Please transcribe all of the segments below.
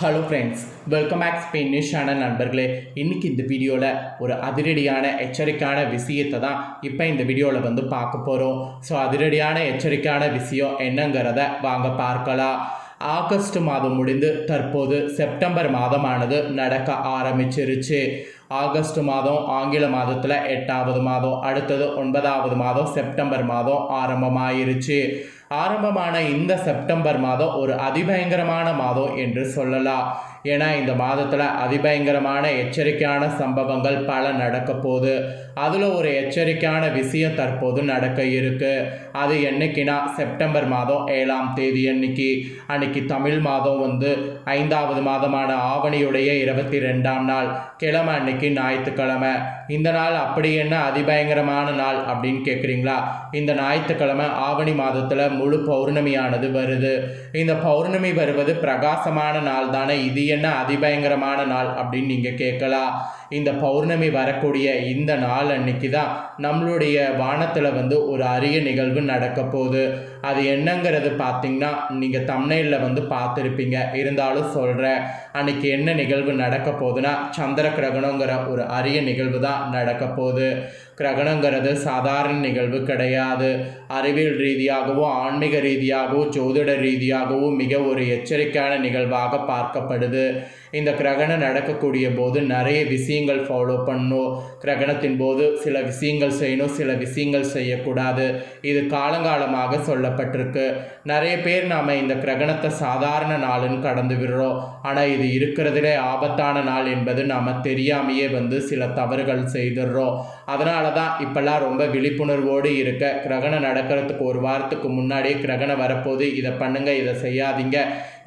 Hello friends welcome back Spain news channel நண்பர்களே. இன்னைக்கு இந்த வீடியோவில் ஒரு அதிரடியான எச்சரிக்கையான விஷயத்தை தான் இப்போ இந்த வீடியோவில் வந்து பார்க்க போகிறோம் ஸோ அதிரடியான எச்சரிக்கையான விஷயம் என்னங்கிறத வாங்க பார்க்கலாம். ஆகஸ்ட் மாதம் முடிந்து தற்போது செப்டம்பர் மாதமானது நடக்க ஆரம்பிச்சிருச்சு. ஆகஸ்ட் மாதம் ஆங்கில மாதத்தில் எட்டாவது மாதம் அடுத்தது ஒன்பதாவது மாதம் செப்டம்பர் மாதம் ஆரம்பமாயிருச்சு. ஆரம்பமான இந்த செப்டம்பர் மாதம் ஒரு அதிபயங்கரமான மாதம் என்று சொல்லலாம். ஏன்னா இந்த மாதத்தில் அதிபயங்கரமான எச்சரிக்கையான சம்பவங்கள் பல நடக்க போகுது. அதில் ஒரு எச்சரிக்கையான விஷயம் தற்போது நடக்க இருக்கு. அது என்னைக்குன்னா செப்டம்பர் மாதம் ஏழாம் தேதி அன்னைக்கு. அன்னைக்கு தமிழ் மாதம் வந்து ஐந்தாவது மாதமான ஆவணியுடைய இருபத்தி ரெண்டாம் நாள் கிழமை அன்னைக்கு ஞாயிற்றுக்கிழமை. இந்த நாள் அப்படி என்ன அதிபயங்கரமான நாள் அப்படின்னு கேட்குறீங்களா இந்த ஞாயிற்றுக்கிழமை ஆவணி மாதத்தில் முழு பௌர்ணமியானது வருது. இந்த பௌர்ணமி வருவது பிரகாசமான நாள் தானே. இது என்ன அதிபயங்கரமான நாள் அப்படின்னு நீங்கள் கேட்கலாம். இந்த பௌர்ணமி வரக்கூடிய இந்த நாள் அன்னைக்கு தான் நம்மளுடைய வானத்தில் வந்து ஒரு அரிய நிகழ்வு நடக்க போகுது. அது என்னங்கிறது பார்த்தீங்கன்னா நீங்கள் தமிழில் வந்து பார்த்துருப்பீங்க. இருந்தாலும் சொல்கிறேன் அன்னைக்கு என்ன நிகழ்வு நடக்க போகுதுன்னா சந்திர கிரகணங்கிற ஒரு அரிய நிகழ்வு தான் நடக்க போகுது கிரகணங்கிறது சாதாரண நிகழ்வு கிடையாது. அறிவியல் ரீதியாகவும் ஆன்மீக ரீதியாகவும் ஜோதிட ரீதியாகவும் மிக ஒரு எச்சரிக்கையான நிகழ்வாக பார்க்கப்படுது. இந்த கிரகணம் நடக்கக்கூடிய போது நிறைய விஷயங்கள் ஃபாலோ பண்ணும் கிரகணத்தின் போது சில விஷயங்கள் செய்யணும் சில விஷயங்கள் செய்யக்கூடாது. இது காலங்காலமாக சொல்லப்பட்டிருக்கு. நிறைய பேர் நாம் இந்த கிரகணத்தை சாதாரண நாளுன்னு கடந்து விடுறோம். ஆனால் இது இருக்கிறதுலே ஆபத்தான நாள் என்பது நாம் தெரியாமையே வந்து சில தவறுகள் செய்துடுறோம். அதனால தான் இப்போல்லாம் ரொம்ப விழிப்புணர்வோடு இருக்க. கிரகணம் நடக்கிறதுக்கு ஒரு வாரத்துக்கு முன்னாடியே கிரகணம் வரப்போது இதை பண்ணுங்க இதை செய்யாதீங்க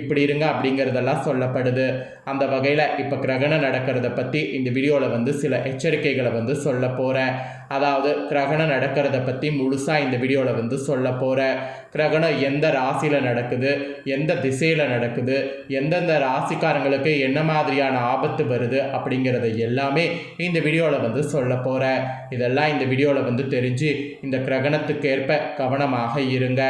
இப்படி இருங்க அப்படிங்கிறதெல்லாம் சொல்லப்படுது. அந்த வகையில் இப்போ கிரகணம் நடக்கிறத பற்றி இந்த வீடியோவில் வந்து சில எச்சரிக்கைகளை வந்து சொல்ல போகிறேன் அதாவது கிரகணம் நடக்கிறத பற்றி முழுசாக இந்த வீடியோவில் வந்து சொல்ல போகிறேன் கிரகணம் எந்த ராசியில் நடக்குது எந்த திசையில் நடக்குது எந்தெந்த ராசிக்காரங்களுக்கு என்ன மாதிரியான ஆபத்து வருது அப்படிங்கிறத எல்லாமே இந்த வீடியோவில் வந்து சொல்ல போகிறேன் இதெல்லாம் இந்த வீடியோவில் வந்து தெரிஞ்சு இந்த கிரகணத்துக்கு ஏற்ப கவனமாக இருங்க.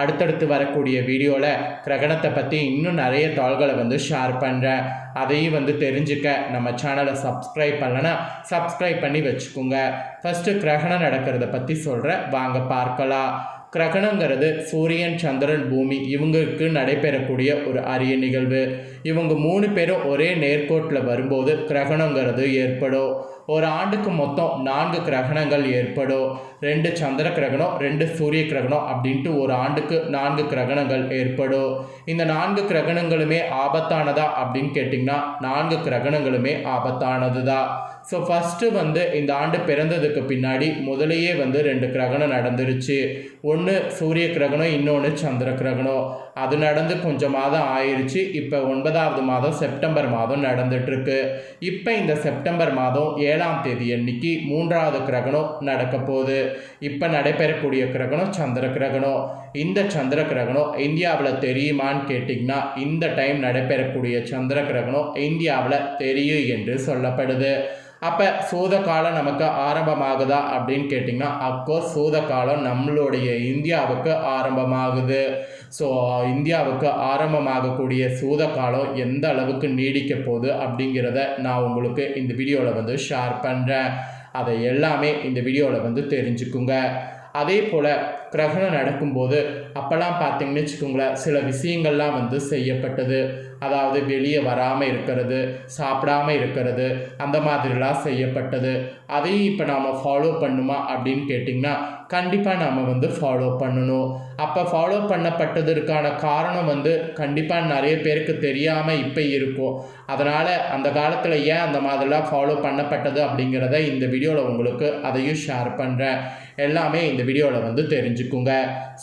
அடுத்தடுத்து வரக்கூடிய வீடியோவில் கிரகணத்தை பற்றி இன்னும் நிறைய தாள்களை வந்து ஷேர் பண்ணுறேன் அதையும் வந்து தெரிஞ்சுக்க நம்ம சேனலை சப்ஸ்கிரைப் பண்ணலன்னா சப்ஸ்கிரைப் பண்ணி வச்சுக்கோங்க. ஃபஸ்ட்டு கிரகணம் நடக்கிறத பற்றி சொல்கிறேன் வாங்க பார்க்கலாம். கிரகணங்கிறது சூரியன் சந்திரன் பூமி இவங்களுக்கு நடைபெறக்கூடிய ஒரு அரிய நிகழ்வு. இவங்க மூணு பேரும் ஒரே நேர்கோட்டில் வரும்போது கிரகணங்கிறது ஏற்படும். ஒரு ஆண்டுக்கு மொத்தம் நான்கு கிரகணங்கள் ஏற்படும். ரெண்டு சந்திர கிரகணம் ரெண்டு சூரிய கிரகணம் அப்படின்ட்டு ஒரு ஆண்டுக்கு நான்கு கிரகணங்கள் ஏற்படும். இந்த நான்கு கிரகணங்களுமே ஆபத்தானதா அப்படின்னு கேட்டிங்கன்னா நான்கு கிரகணங்களுமே ஆபத்தானது தான் ஸோ ஃபஸ்ட்டு வந்து இந்த ஆண்டு பிறந்ததுக்கு பின்னாடி முதலையே வந்து ரெண்டு கிரகணம் நடந்துருச்சு. ஒன்று சூரிய கிரகணம் இன்னொன்று சந்திர கிரகணம். அது நடந்து கொஞ்சம் மாதம் ஆயிடுச்சு இப்போ ஒன்பதாவது மாதம் செப்டம்பர் மாதம் நடந்துட்டுருக்கு. இப்போ இந்த செப்டம்பர் மாதம் ஏழாம் தேதி அன்னைக்கு மூன்றாவது கிரகணம் நடக்க போகுது. இப்போ நடைபெறக்கூடிய கிரகணம் சந்திர கிரகணம். இந்த சந்திர கிரகணம் இந்தியாவில் தெரியுமான்னு கேட்டிங்கன்னா இந்த டைம் நடைபெறக்கூடிய சந்திர கிரகணம் இந்தியாவில் தெரியும் என்று சொல்லப்படுது. அப்போ சூத காலம் நமக்கு ஆரம்பமாகுதா அப்படின்னு கேட்டிங்கன்னா அப்போ சூதகாலம் நம்மளுடைய இந்தியாவுக்கு ஆரம்பமாகுது. ஸோ இந்தியாவுக்கு ஆரம்பமாகக்கூடிய சூத காலம் எந்த அளவுக்கு நீடிக்க போகுது அப்படிங்கிறத நான் உங்களுக்கு இந்த வீடியோவில் வந்து ஷேர் பண்ணுறேன் அதை எல்லாமே இந்த வீடியோவில் வந்து தெரிஞ்சுக்குங்க. அதே போல் கிரகணம் நடக்கும்போது அப்போல்லாம் பார்த்தீங்கன்னு வச்சுக்கோங்களேன் சில விஷயங்கள்லாம் வந்து செய்யப்பட்டது. அதாவது வெளியே வராமல் இருக்கிறது சாப்பிடாம இருக்கிறது அந்த மாதிரிலாம் செய்யப்பட்டது. அதையும் இப்போ நாம் ஃபாலோ பண்ணுமா அப்படின்னு கேட்டிங்கன்னா கண்டிப்பாக நாம் வந்து ஃபாலோ பண்ணணும். அப்போ ஃபாலோ பண்ணப்பட்டதற்கான காரணம் வந்து கண்டிப்பாக நிறைய பேருக்கு தெரியாமல் இப்போ இருக்கும். அதனால் அந்த காலத்தில் ஏன் அந்த மாதிரிலாம் ஃபாலோ பண்ணப்பட்டது அப்படிங்கிறத இந்த வீடியோவில் உங்களுக்கு அதையும் ஷேர் பண்ணுறேன் எல்லாமே இந்த வீடியோவில் வந்து தெரிஞ்சுக்குங்க.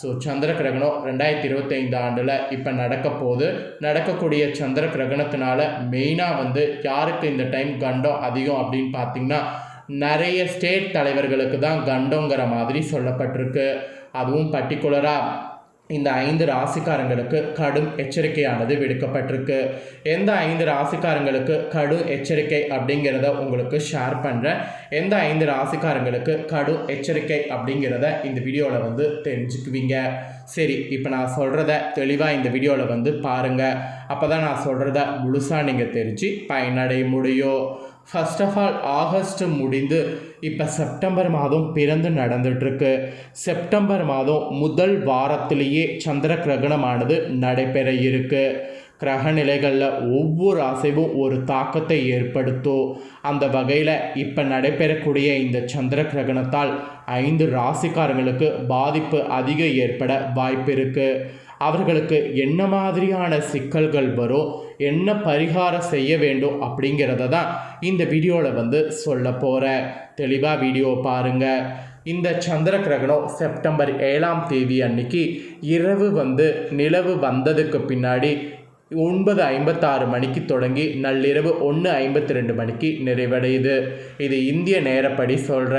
ஸோ சந்திர கிரகணம் ரெண்டாயிரத்தி இருபத்தைந்து ஆண்டில் இப்போ நடக்க போது நடக்கக்கூடிய சந்திர கிரகணத்தினால மெயினாக வந்து யாருக்கு இந்த டைம் கண்டம் அதிகம் அப்படின்னு பார்த்தீங்கன்னா நிறைய ஸ்டேட் தலைவர்களுக்கு தான் கண்டங்கிற மாதிரி சொல்லப்பட்டிருக்கு. அதுவும் பர்டிகுலராக இந்த ஐந்து ராசிக்காரங்களுக்கு கடும் எச்சரிக்கையானது விடுக்கப்பட்டிருக்கு. எந்த ஐந்து ராசிக்காரங்களுக்கு கடும் எச்சரிக்கை அப்படிங்கிறத உங்களுக்கு ஷேர் பண்ணுறேன் எந்த ஐந்து ராசிக்காரங்களுக்கு கடும் எச்சரிக்கை அப்படிங்கிறத இந்த வீடியோவில் வந்து தெரிஞ்சுக்குவீங்க. சரி இப்போ நான் சொல்கிறத தெளிவாக இந்த வீடியோவில் வந்து பாருங்கள் அப்போ தான் நான் சொல்கிறத முழுசாக நீங்கள் தெரிஞ்சு பயனடைய முடியும். ஃபர்ஸ்ட் ஆஃப் ஆல் ஆகஸ்ட் முடிந்து இப்போ செப்டம்பர் மாதம் பிறந்து நடந்துட்டுருக்கு. செப்டம்பர் மாதம் முதல் வாரத்திலேயே சந்திர கிரகணமானது நடைபெற இருக்கு. கிரக நிலைகளில் ஒவ்வொரு அசைவும் ஒரு தாக்கத்தை ஏற்படுத்தும். அந்த வகையில் இப்போ நடைபெறக்கூடிய இந்த சந்திர கிரகணத்தால் ஐந்து ராசிக்காரங்களுக்கு பாதிப்பு அதிகம் ஏற்பட வாய்ப்பு இருக்குது அவர்களுக்கு என்ன மாதிரியான சிக்கல்கள் வரும் என்ன பரிகாரம் செய்ய வேண்டும் அப்படிங்கிறத தான் இந்த வீடியோவில் வந்து சொல்ல போகிறேன் தெளிவாக வீடியோ பாருங்கள் இந்த சந்திர கிரகணம் செப்டம்பர் ஏழாம் தேதி அன்னைக்கு இரவு வந்து நிலவு வந்ததுக்கு பின்னாடி ஒன்பது ஐம்பத்தாறு மணிக்கு தொடங்கி நள்ளிரவு ஒன்று ஐம்பத்தி ரெண்டு மணிக்கு நிறைவடையுது. இது இந்திய நேரப்படி சொல்கிற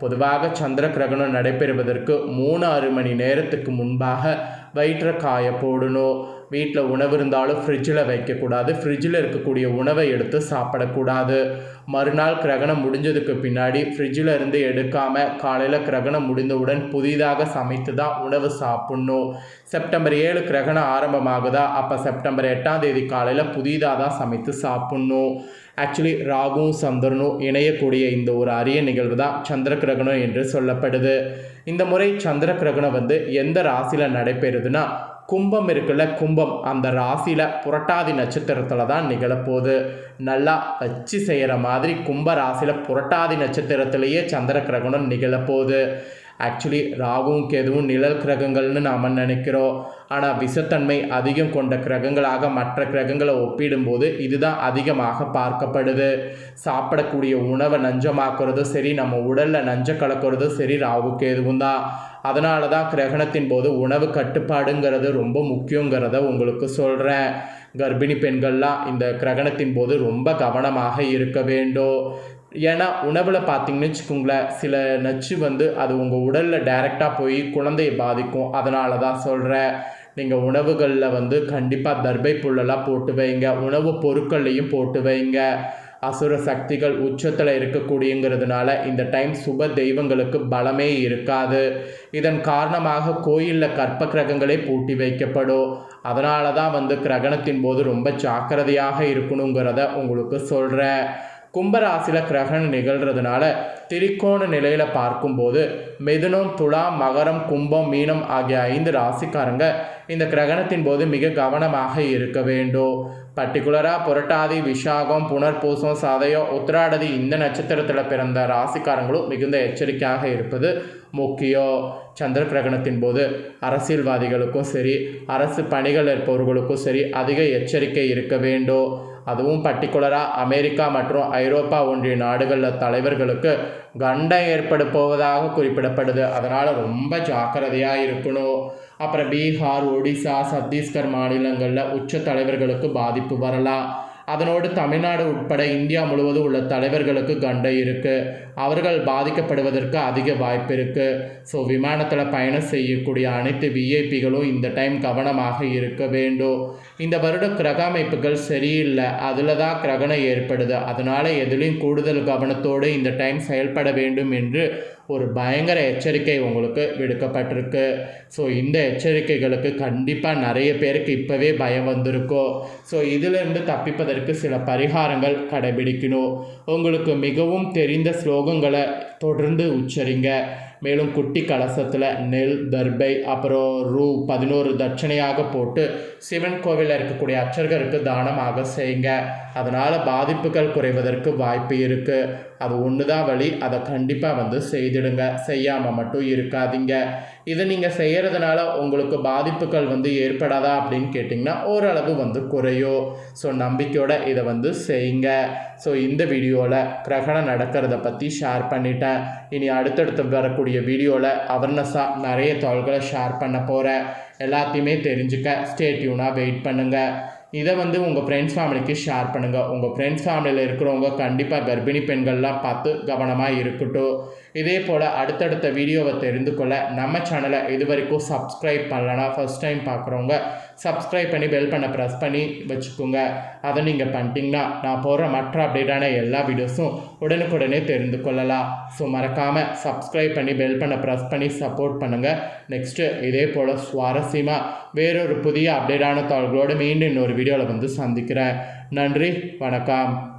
பொதுவாக சந்திர கிரகணம் நடைபெறுவதற்கு மூணு ஆறு மணி நேரத்துக்கு முன்பாக வயிற்றை காய போடணும் வீட்டில் உணவு இருந்தாலும் ஃப்ரிட்ஜில் வைக்கக்கூடாது. ஃப்ரிட்ஜில் இருக்கக்கூடிய உணவை எடுத்து சாப்பிடக்கூடாது. மறுநாள் கிரகணம் முடிஞ்சதுக்கு பின்னாடி ஃப்ரிட்ஜில் இருந்து எடுக்காமல் காலையில் கிரகணம் முடிந்தவுடன் புதிதாக சமைத்து தான் உணவு சாப்பிட்ணும். செப்டம்பர் ஏழு கிரகணம் ஆரம்பமாகுதா? அப்போ செப்டம்பர் எட்டாம் தேதி காலையில் புதிதாக தான் சமைத்து சாப்பிட்ணும். ஆக்சுவலி ராகுவும் சந்திரனும் இணையக்கூடிய இந்த ஒரு அரிய நிகழ்வு தான் சந்திர கிரகணம் என்று சொல்லப்படுது. இந்த முறை சந்திர கிரகணம் வந்து எந்த ராசியில் நடைபெறுதுன்னா கும்பம் இருக்குல்ல கும்பம். அந்த ராசியில் புரட்டாதி நட்சத்திரத்தில் தான் நிகழப்போகுது. நல்லா வச்சு செய்கிற மாதிரி கும்ப ராசியில் புரட்டாதி நட்சத்திரத்திலேயே சந்திர கிரகணம் நிகழப்போகுது. ஆக்சுவலி ராகுவும் கேதுவும் நிழல் கிரகங்கள்னு நாம் நினைக்கிறோம். ஆனால் விஷத்தன்மை அதிகம் கொண்ட கிரகங்களாக மற்ற கிரகங்களை ஒப்பிடும்போது இதுதான் அதிகமாக பார்க்கப்படுது. சாப்பிடக்கூடிய உணவை நஞ்சமாக்குறதும் சரி நம்ம உடலில் நஞ்ச கலக்கிறதும் சரி ராகு கேதுவும் தான். அதனால தான் கிரகணத்தின் போது உணவு கட்டுப்பாடுங்கிறது ரொம்ப முக்கியங்கிறத உங்களுக்கு சொல்கிறேன் கர்ப்பிணி பெண்கள்லாம் இந்த கிரகணத்தின் போது ரொம்ப கவனமாக இருக்க வேண்டும். ஏன்னா உணவில் பார்த்தீங்கன்னு வச்சுக்கோங்களேன் சில நச்சு வந்து அது உங்கள் உடலில் டைரெக்டாக போய் குழந்தையை பாதிக்கும். அதனால தான் சொல்கிறேன் நீங்கள் உணவுகளில் வந்து கண்டிப்பாக தர்பை புல்லெல்லாம் போட்டு வைங்க. உணவு பொருட்கள்லையும் போட்டு வைங்க. அசுர சக்திகள் உச்சத்தில் இருக்கக்கூடியங்கிறதுனால இந்த டைம் சுப தெய்வங்களுக்கு பலமே இருக்காது. இதன் காரணமாக கோயிலில் கற்ப கிரகங்களே பூட்டி வைக்கப்படும். அதனால தான் வந்து கிரகணத்தின் போது ரொம்ப ஜாக்கிரதையாக இருக்கணுங்கிறத உங்களுக்கு சொல்கிறேன் கும்பராசியில் கிரகணம் நிகழ்கிறதுனால திரிக்கோண நிலையில் பார்க்கும்போது மிதுனம் துலாம் மகரம் கும்பம் மீனம் ஆகிய ஐந்து ராசிக்காரங்க இந்த கிரகணத்தின் போது மிக கவனமாக இருக்க வேண்டும். பர்டிகுலராக புரட்டாதி விஷாகம் புனர்பூசம் சதயம் உத்திராடதி இந்த நட்சத்திரத்தில் பிறந்த ராசிக்காரங்களும் மிகுந்த எச்சரிக்கையாக இருப்பது முக்கியம். சந்திர கிரகணத்தின் போது அரசியல்வாதிகளுக்கும் சரி அரசு பணிகள் இருப்பவர்களுக்கும் சரி அதிக எச்சரிக்கை இருக்க வேண்டும். அதுவும் பர்டிகுலராக அமெரிக்கா மற்றும் ஐரோப்பா ஒன்றிய நாடுகளில் தலைவர்களுக்கு கண்டம் ஏற்பட போவதாக குறிப்பிடப்படுது. அதனால் ரொம்ப ஜாக்கிரதையாக இருக்கணும். அப்புறம் பீகார் ஒடிசா சத்தீஸ்கர் மாநிலங்களில் உச்ச தலைவர்களுக்கு பாதிப்பு வரலாம். அதனோடு தமிழ்நாடு உட்பட இந்தியா முழுவதும் உள்ள தலைவர்களுக்கு கண்டை இருக்குது அவர்கள் பாதிக்கப்படுவதற்கு அதிக வாய்ப்பு இருக்குது ஸோ விமானத்தில் பயணம் செய்யக்கூடிய அனைத்து விஐபிகளும் இந்த டைம் கவனமாக இருக்க வேண்டும். இந்த வருட கிரக அமைப்புகள் சரியில்லை. அதில் தான் கிரகணம் ஏற்படுது. அதனால் எதிலையும் கூடுதல் கவனத்தோடு இந்த டைம் செயல்பட வேண்டும் என்று ஒரு பயங்கர எச்சரிக்கை உங்களுக்கு விடுக்கப்பட்டிருக்கு. ஸோ இந்த எச்சரிக்கைகளுக்கு கண்டிப்பாக நிறைய பேருக்கு இப்போவே பயம் வந்திருக்கும் ஸோ இதிலிருந்து தப்பிப்பதற்கு சில பரிகாரங்கள் கடைபிடிக்கணும். உங்களுக்கு மிகவும் தெரிந்த ஸ்லோகங்களை தொடர்ந்து உச்சரிங்க. மேலும் குட்டி கலசத்தில் நெல் தர்பை அப்புறம் ரூ பதினோரு தட்சணையாக போட்டு சிவன் கோவிலில் இருக்கக்கூடிய அர்ச்சகருக்கு தானமாக செய்யுங்க. அதனால் பாதிப்புகள் குறைவதற்கு வாய்ப்பு இருக்குது அது ஒன்று தான் வழி அதை கண்டிப்பாக வந்து செய்திடுங்க. செய்யாமல் மட்டும் இருக்காதீங்க. இதை நீங்கள் செய்கிறதுனால உங்களுக்கு பாதிப்புகள் வந்து ஏற்படாதா அப்படின்னு கேட்டிங்கன்னா ஓரளவு வந்து குறையும். ஸோ நம்பிக்கையோடு இதை வந்து செய்யுங்க. ஸோ இந்த வீடியோவில் கிரகணம் நடக்கிறத பற்றி ஷேர் பண்ணிட்டேன். இனி அடுத்தடுத்து வரக்கூடிய வீடியோவில் அவர்னஸாக நிறைய தகவல்களை ஷேர் பண்ண போகிறேன் எல்லாத்தையுமே தெரிஞ்சுக்க ஸ்டேட்யூனாக வெயிட் பண்ணுங்கள் இதை வந்து உங்கள் ஃப்ரெண்ட்ஸ் ஃபேமிலிக்கு ஷேர் பண்ணுங்கள் உங்கள் ஃப்ரெண்ட்ஸ் ஃபேமிலியில் இருக்கிறவங்க கண்டிப்பாக கர்ப்பிணி பெண்கள்லாம் பார்த்து கவனமாக இருக்கட்டும். இதே போல் அடுத்தடுத்த வீடியோவை தெரிந்து கொள்ள நம்ம சேனலை இது வரைக்கும் சப்ஸ்கிரைப் பண்ணலன்னா ஃபஸ்ட் டைம் பார்க்குறவங்க சப்ஸ்கிரைப் பண்ணி பெல் பண்ண ப்ரெஸ் பண்ணி வச்சுக்கோங்க. அதை நீங்கள் பண்ணிட்டீங்கன்னா நான் போடுற மற்ற அப்டேட்டான எல்லா வீடியோஸும் உடனுக்குடனே தெரிந்து கொள்ளலாம். ஸோ மறக்காமல் சப்ஸ்கிரைப் பண்ணி பெல் பண்ண ப்ரெஸ் பண்ணி சப்போர்ட் பண்ணுங்கள் நெக்ஸ்ட்டு இதே போல் சுவாரஸ்யமாக வேறொரு புதிய அப்டேட்டான தாள்களோடு மீண்டும் இன்னொரு வீடியோவில் வந்து சந்திக்கிறேன். நன்றி வணக்கம்.